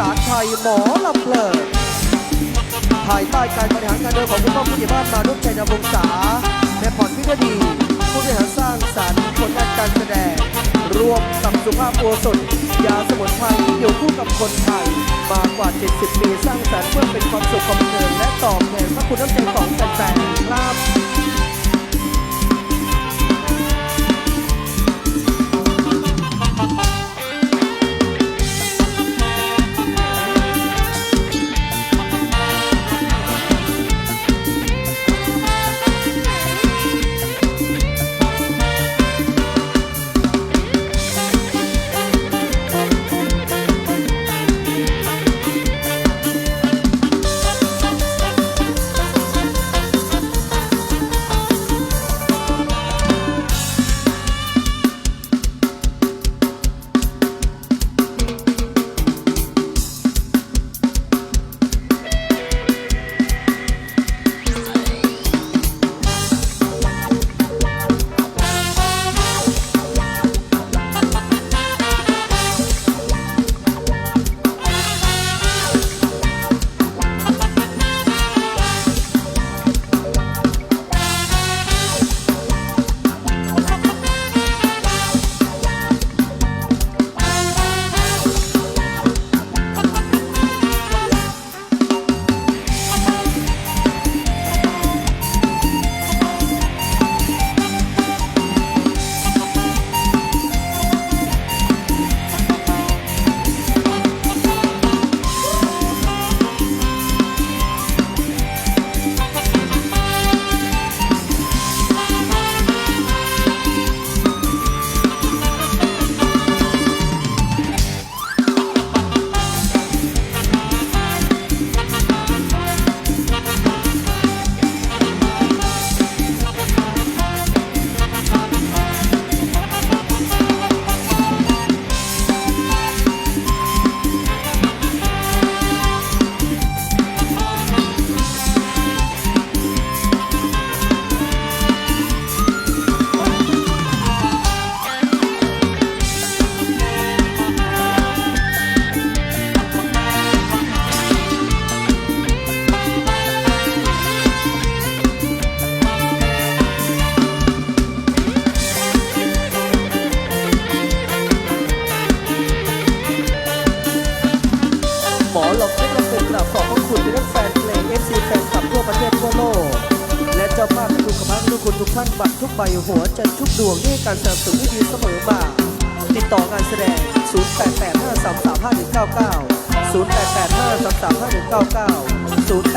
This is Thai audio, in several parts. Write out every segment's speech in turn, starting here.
สานไทยหมอลำเพลินภายใต้การบริหารการเดินของคุณพ่อผู้ใหญ่บ้านมานุษย์ชัยนวงศาและพรพิรดีผู้บริหารสร้างสรรค์ผลงานการแสดง รวมกับสุภาพโอสถยาสมุนไพรที่อยู่คู่กับคนไทยมากว่า 70 ปีสร้างสรรค์เพื่อเป็นความสุขความบันเทิงและตอบแทนพระคุณน้ำใจของแฟนๆครับ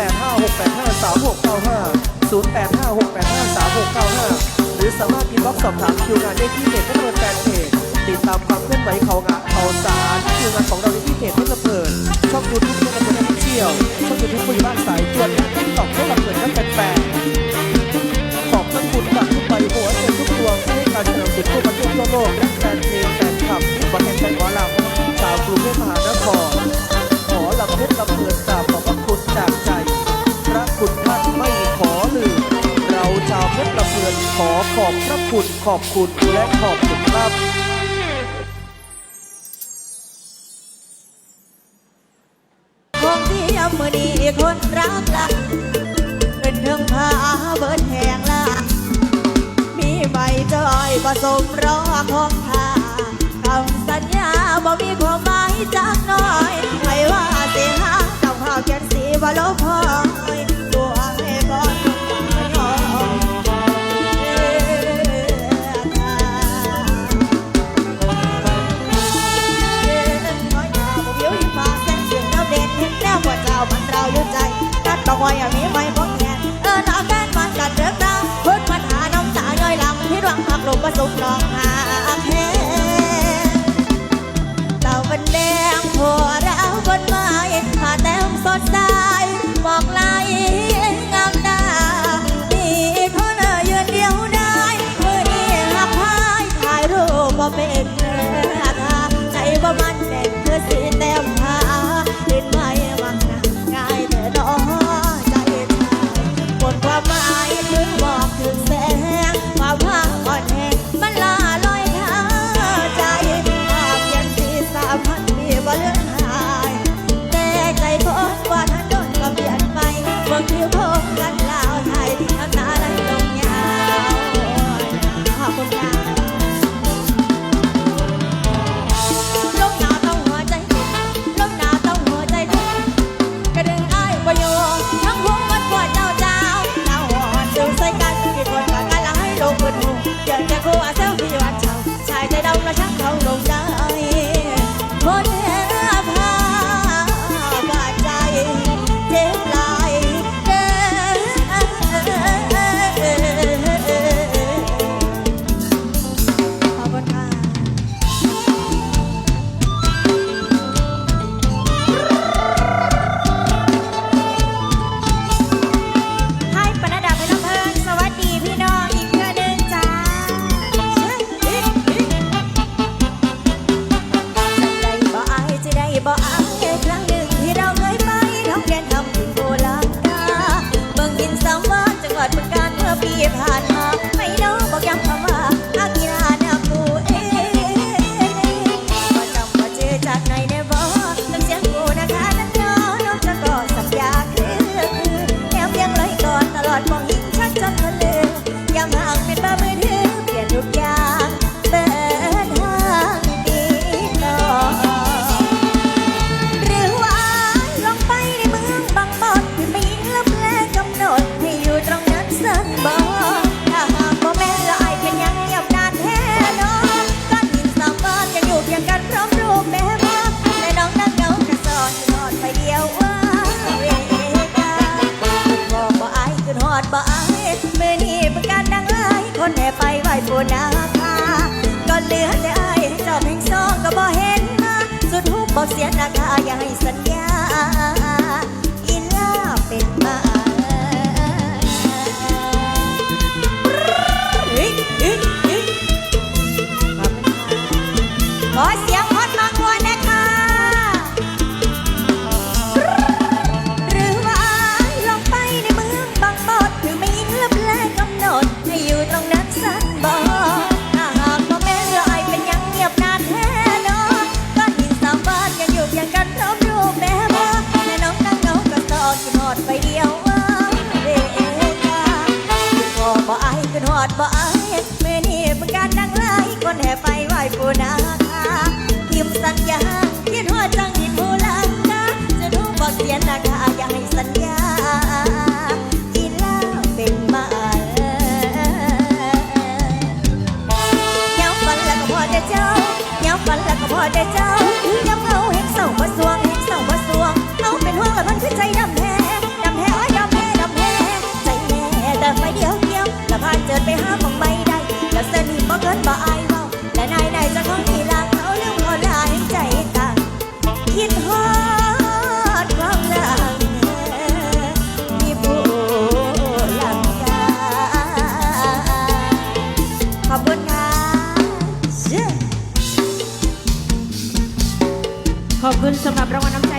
0885335199 0856853695 0856853695 หรือสามารถพิมพ์บล็อกสอบถามคิวงานได้ที่เพจเพื่อนแฟนเพจติดตามความเคลื่อนไหวเขางานเขาสารคิวงานของเราได้ที่เพจเพื่อนเบิดช่องยูทูบเพื่อนเบิดนักเที่ยวช่องยูทูบคุยบ้านสายจวนและติ๊กต็อกเพื่อนเบิดนักแฟนๆขอบพระคุณจากทุกใบหัวใจทุกดวงที่ให้การสนับสนุนทั่วประเทศทั่วโลกและแฟนเพลงแฟนคลับที่ประเทศไทยหมอลำชาวกรุงเทพมหานครขอลำเพชรลำเพลินกราบขอบพระคุณจากใจ คุณท่านไม่ขอลืม เราชาวเพชรลำเพลินขอขอบพระคุณขอบคุณและขอบคุณครับคงที่ยามมือดีคนรักละเป็นเทิงพาเบิดแหงละมีใบจอยผสมรอของทาคำสัญญาบ่มีความหมายจักน่อย ไม่ว่าสิหาต้องหาเขียนสีว่าลบ วังหักลมประสบลองหาแพ้เต่าเป็นแดงหัว เดือนจะโกอาเซลพี่วั ม่ไปไหว้ปู่นาคาก็เหลือแต่อาให้เจ้าเพลงซองก็บ่เห็นมาสุดหุบอกเสียนาคาอย่าให้สัญญาอีลาเป็นมาขอเสีย life for now. สำหรับรางวัลน้ำใจ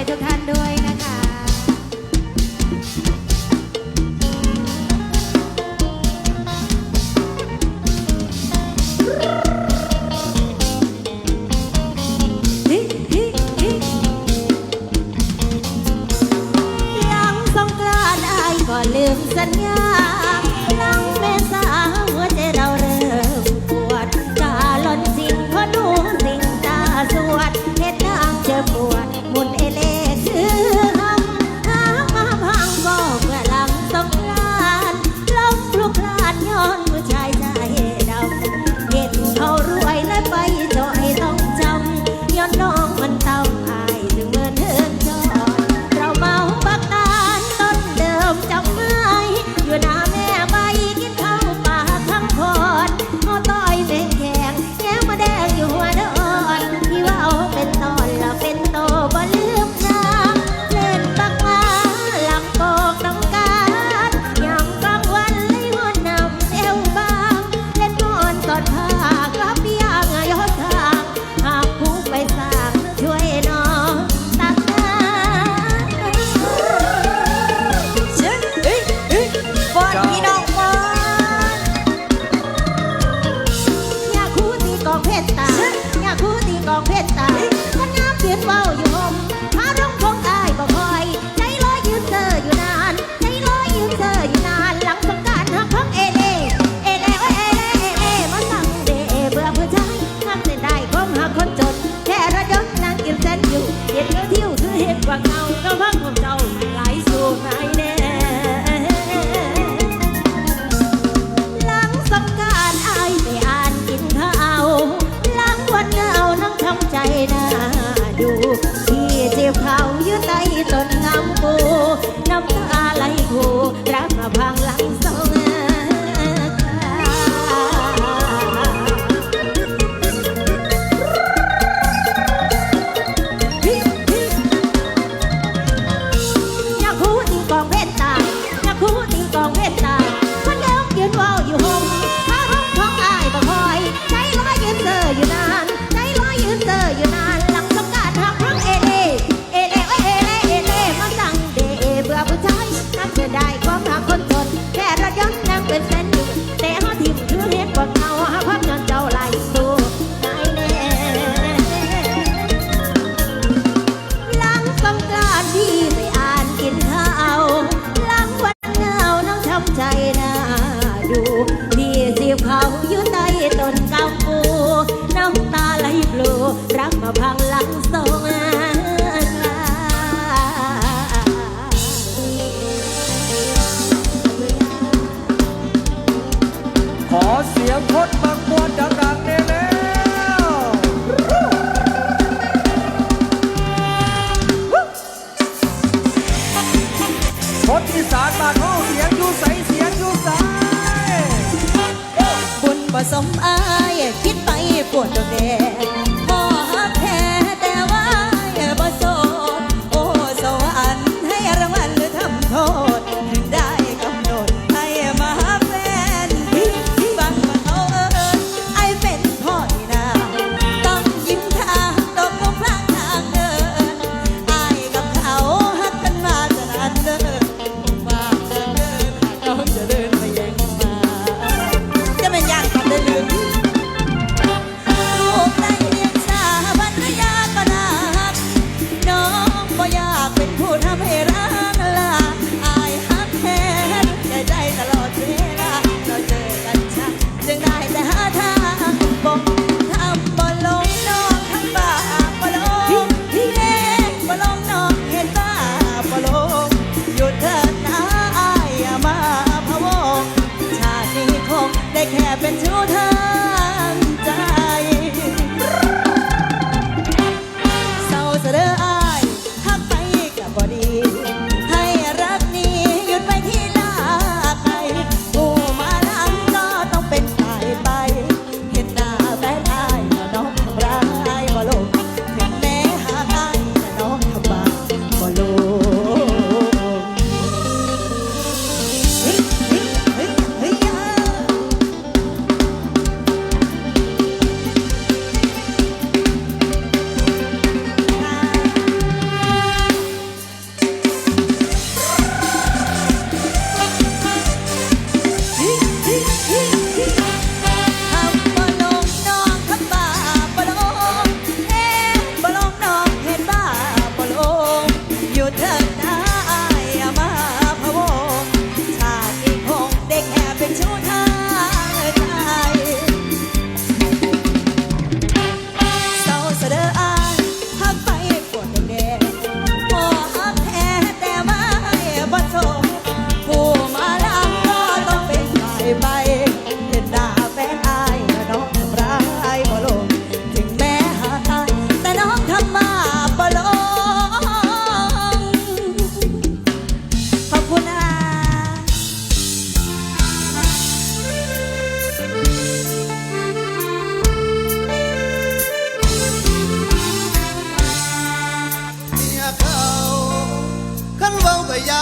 อกเพชรตา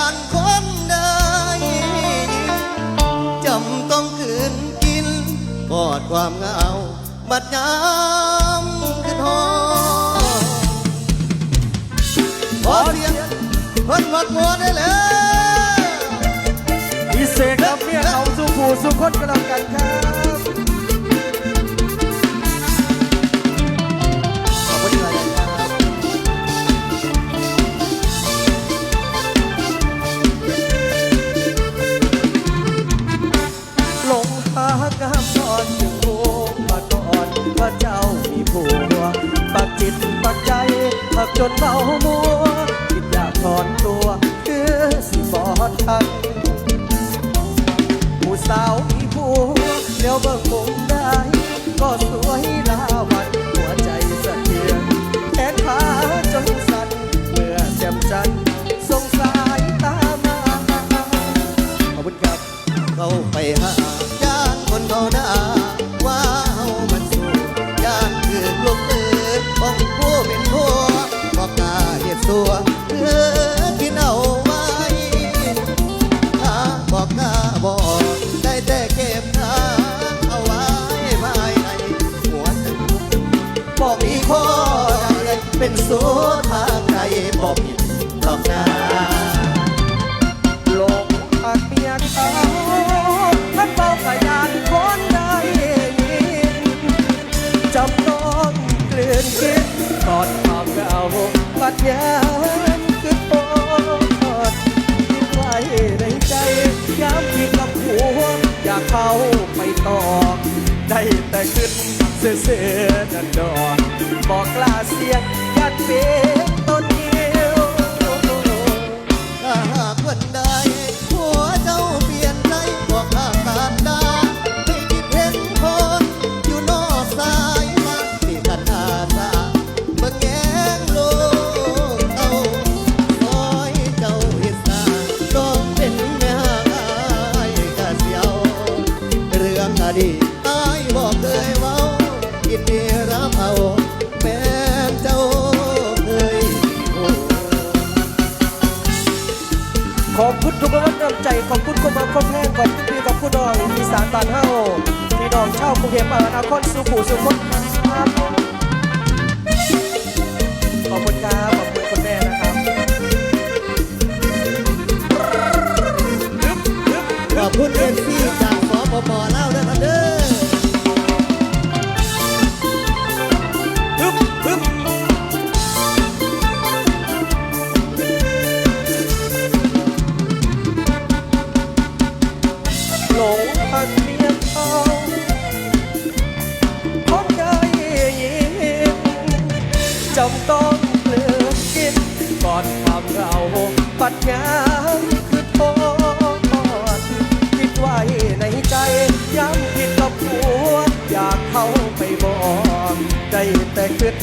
านคนใดจำต้องคืนกินกอดความเหงา บัดยามขึ้นหอขอเสียงพันวัดมัวได้เลยพิเศษครับเนี่ยเขาสุขูสุขคนกำลังกันครับ จนเบามัวคิดอยากถอนตัว คือสิบอดทัน ยามคือโตทอดอยู่ไกลในใจยามที่กับหัวอยากเข้าไปตอไดแต่คือเสือดันดอนบอกลาเสียงยัดเฟ ดีอายบอกเคยเว้ายินดีรับเอาแม่เจขอบคุณทุกกนลังใจ ขอบคุณคนมาคนแห้งขอบคุณพี่ขอบคุณดองมีสารตานเฮาพี่ดองเช่ากรุงเยพมหานครสุขุสุขคนครับขอบคุณครับขอบคุณคุณแม่นะครับขอบคุณเอฟซี่จากสปปลาว พันเมียนทองของได้ยินจำต้องเลือกกินก่อนความเราปัญญาคือโทษคิดไว้ในใจย้ำผิดกับหัวอยากเข้าไปบอกได้แต่คิด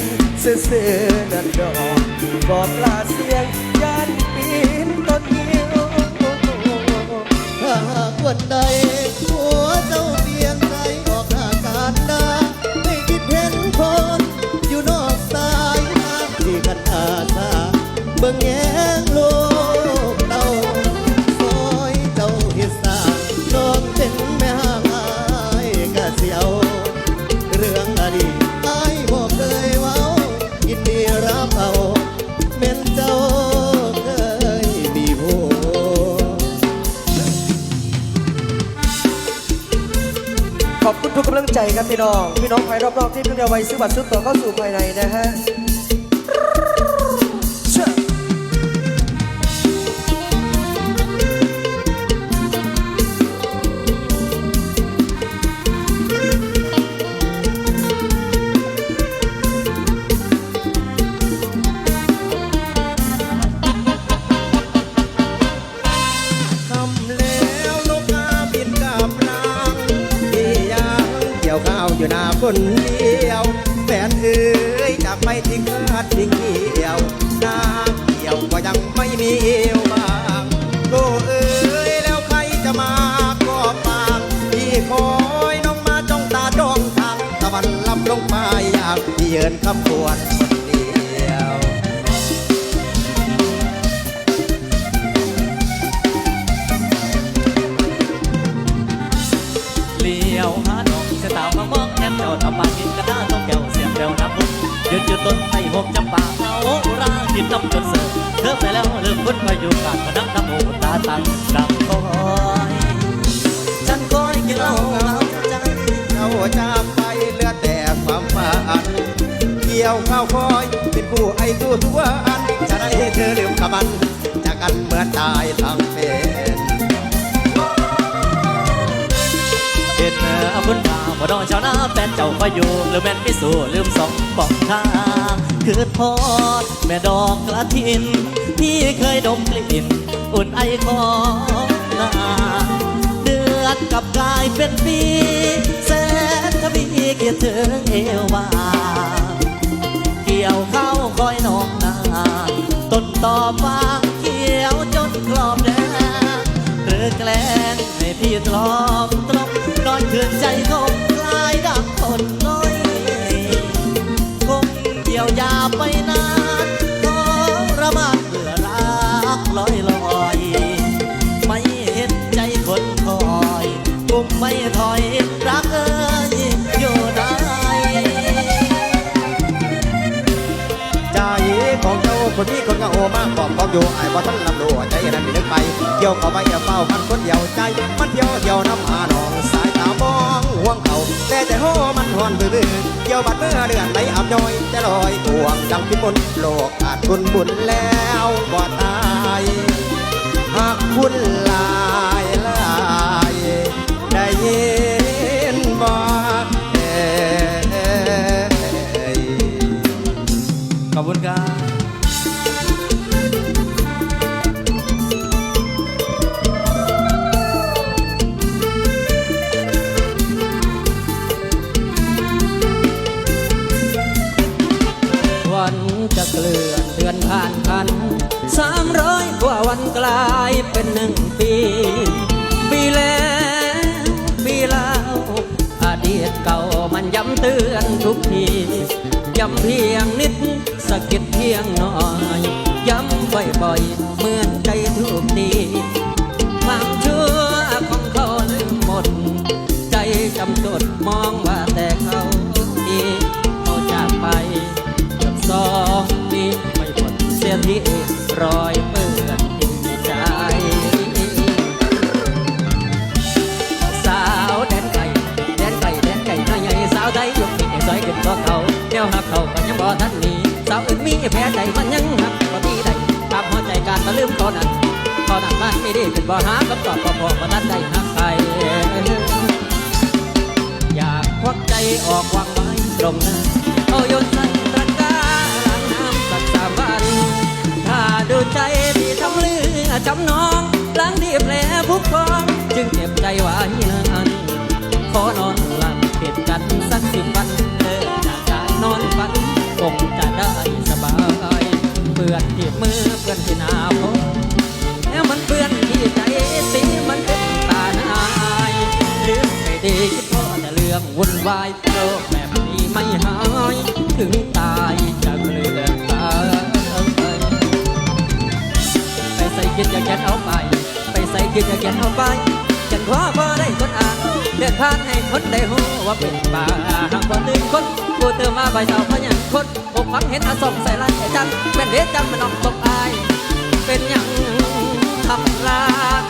ซื่อๆนั่นดอกบอกลาเสียงยันปีนต้นยิ้ วันใดหัวเจ้าเปลี่ยนใจออกหน้าการดาไม่คิดเห็นคนอยู่นอกสายตาที่กันอาสาเบิ่งแยง ใจครับพี่น้อง พี่น้องภายรอบๆที่เพิ่งจะไว้ซื้อบัตรซื้อตั๋วเข้าสู่ภายในนะฮะ อยู่หน้าคนเดียวแฟนเอ๋ยจากไปทิ้งคาดทิ้งเกี่ยวน้ำเกี่ยวก็ยังไม่มีเอวบางโตเอ๋ยแล้วใครจะมาก็ปากพี่คอยน้องมาจ้องตาจ้องทางตะวันลับลงมาอยากเยินขบวรคน ต้นไทรหกจำปาเอารากินน้ำจนเสือเลิกไปแล้วเริ่มพ้นมาอยู่กาดมานักน้ำหูตาตั้งดำคอยฉันคอยกินเหล้าเหล้าใจเจ้าจากไปเหลือแต่ความฝันเกี่ยวข้าวคอยเป็นผู้ไอ้กูทุกวันจะได้เธอลืมคำมันจากกันเมื่อตายทั้งเป็นเห็นเนื้อบุญตา บ่ดองชาวนาแฟนเจ้าคอยอยู่หรือแม่นพิสูลืมสองบอกทางคือพอดแม่ดอกกระถินที่เคยดมกลิ่น อุ่นไอของนาเดือนกลับกลายเป็นปีแสนทวีเกียรติถึงเอวบางเกี่ยวเข้าวคอยนองนาต้นต่อฟางเขียวจนกรอบแดง หรือแกล้งให้พี่ตลอมตรงนอนคืนใจคงกลายดับคน เจ้าคนนี้คนก็โอมากบอกบอกอยู่ไอ้บ่ทันลำดูใจนั้นไม่นึกไปเกี่ยวเข้าไปอย่าเฝ้ามันคนเดียวใจ มันเที่ยวเที่ยวน้ำหาหนองสายตามองห่วงเขาแต่ใจโหมันหอนบื้อเกี่ยวบัดเมื่อเดือนไหลอับย้อยแต่ลอยห่วงดังพิมลโลกอาจบุญบุญแล้วบ่ตายหากคุณลายลายได้ยินบ่เอ่ยขอบคุณครับ็นหนึ่งปี ปีแล้วปีแล้วอดีตเก่ามันย้ำเตือนทุกทีย้ำเพียงนิดสะกิดเพียงหน่อย ย้ำบ่อยๆเมื่อใจทุกตีความชั่วของเขาลืมหมด ใจจำจดมองว่าแต่เขาดีเขาจากไปกับสองปีไม่หมดเสียที่รอย หักเขาก็ยังบ่ทันหนีสาวอื่นมีแพ้ใจมันยังหักบ่มีใดตามหัวใจการมาลืมเขานั้นเขานั้นมันไม่ได้ขึ้นบ่หาคำตอบก็พอบ่ทันได้หักใครอยากควักใจออกวางไว้ตรงนั้นเอาโยนใส่ตะกร้าล้างน้ำสักสามวันถ้าดูใจที่ทำเลือจำนองล้างที่แผลผู้พองจึงเก็บใจไว้นานขอนอนหลับเก็บกันสักสิบวันเลิกจากการ นอนฝันคงจะได้สบายเปื่อนที่มือเปื่อนที่หน้าผมแล้วมันเปื่อนที่ใจสีมันเป็นตาหนายลืมไม่ดีคิดเพราะแต่เรื่องวุ่นวายโรคแบบนี้ไม่หายถึงตายจะเกลือนตาไปใส่กินอย่าแกนเอาไป ไปใส่กินอย่าแกนเอาไป ฉันขอพอได้คนอ่าน เดินผ่านให้คนได้หูว่าเป็นป่าหากคนลืงคนกูเติมมาใบเสาเพราะยังคนบกฟังเห็นอาส่งใส่ลายจันเป็นเวจันมันออกตกอาย เป็นอย่างทำลาย